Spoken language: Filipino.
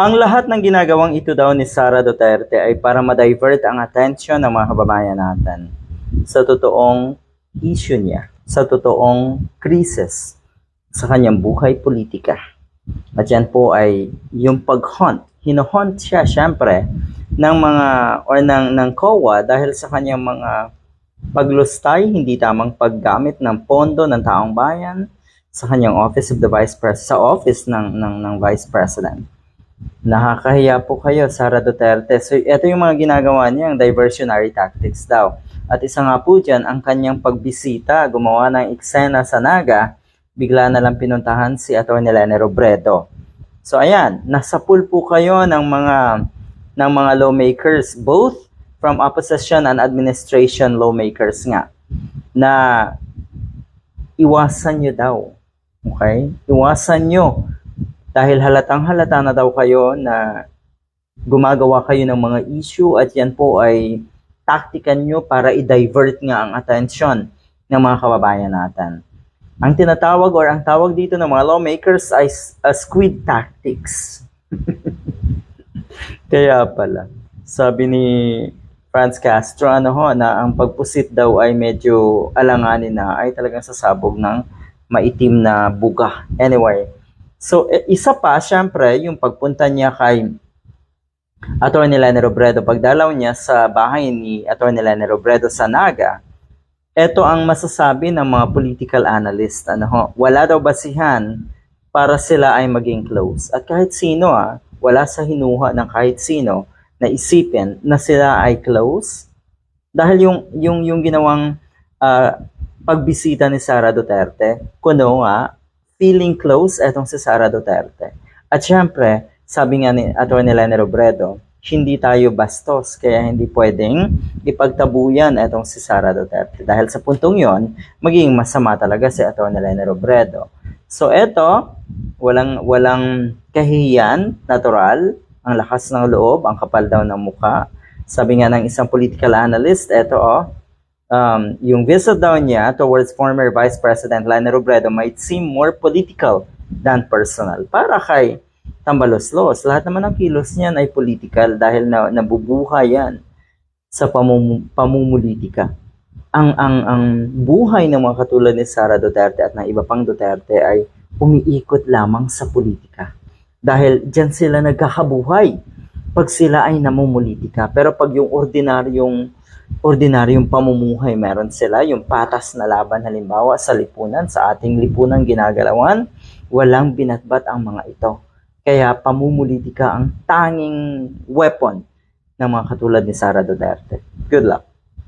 Ang lahat ng ginagawang ito daw ni Sara Duterte ay para ma-divert ang atensyon ng mga kababayan natin sa totoong issue niya, sa totoong krisis sa kanyang buhay politika. At yan po ay yung pag-hunt. Hinuhunt siya, syempre, ng mga, or ng, ng COA dahil sa kanyang mga paglustay, hindi tamang paggamit ng pondo ng taong bayan sa kanyang Office of the Vice President, sa office ng, ng, ng Vice President. Nakakahiya po kayo, Sara Duterte. So, ito yung mga ginagawa niya, yung diversionary tactics daw. At isa nga po dyan, ang kanyang pagbisita, gumawa ng eksena sa Naga, bigla na lang pinuntahan si Atty. Lene Robredo. So, ayan, nasa pool po kayo ng mga ng mga lawmakers, both from opposition and administration lawmakers nga, na iwasan nyo daw. Okay? Iwasan nyo dahil halatang halata na daw kayo na gumagawa kayo ng mga issue at yan po ay taktikan nyo para i-divert nga ang atensyon ng mga kababayan natin. Ang tinatawag or ang tawag dito ng mga lawmakers ay uh, squid tactics. Kaya pala, sabi ni Franz Castro, ano ho, na ang pagpusit daw ay medyo alanganin na, ay talagang sasabog ng maitim na buga. Anyway, so e- isa pa, syempre, yung pagpunta niya kay Atty. Lene Robredo, pagdalaw niya sa bahay ni Atty. Lene Robredo sa Naga, ito ang masasabi ng mga political analyst. Ano ho, wala daw basihan para sila ay maging close. At kahit sino ah, wala sa hinuha ng kahit sino na isipin na sila ay close dahil yung yung yung ginawang ah, pagbisita ni Sara Duterte, kuno nga feeling close etong si Sara Duterte. At syempre, sabi nga ni Atty. Lene Robredo, hindi tayo bastos kaya hindi pwedeng ipagtabuyan etong si Sara Duterte. Dahil sa puntong yon, magiging masama talaga si Atty. Lene Robredo. So eto, walang walang kahihiyan, natural, ang lakas ng loob, ang kapal daw ng mukha. Sabi nga ng isang political analyst, eto oh, um, yung visit daw niya towards former Vice President Lene Robredo might seem more political than personal. Para kay Tambaloslos, lahat naman ng kilos niyan ay political dahil na, nabubuhay yan sa pamum, pamumulitika. Ang, ang, ang buhay ng mga katulad ni Sara Duterte at ng iba pang Duterte ay umiikot lamang sa politika. Dahil dyan sila nagkakabuhay pag sila ay namumulitika. Pero pag yung ordinaryong ordinaryong pamumuhay meron sila, yung patas na laban halimbawa sa lipunan, sa ating lipunan ginagalawan, walang binatbat ang mga ito. Kaya pamumulitika ang tanging weapon ng mga katulad ni Sara Duterte. Good luck.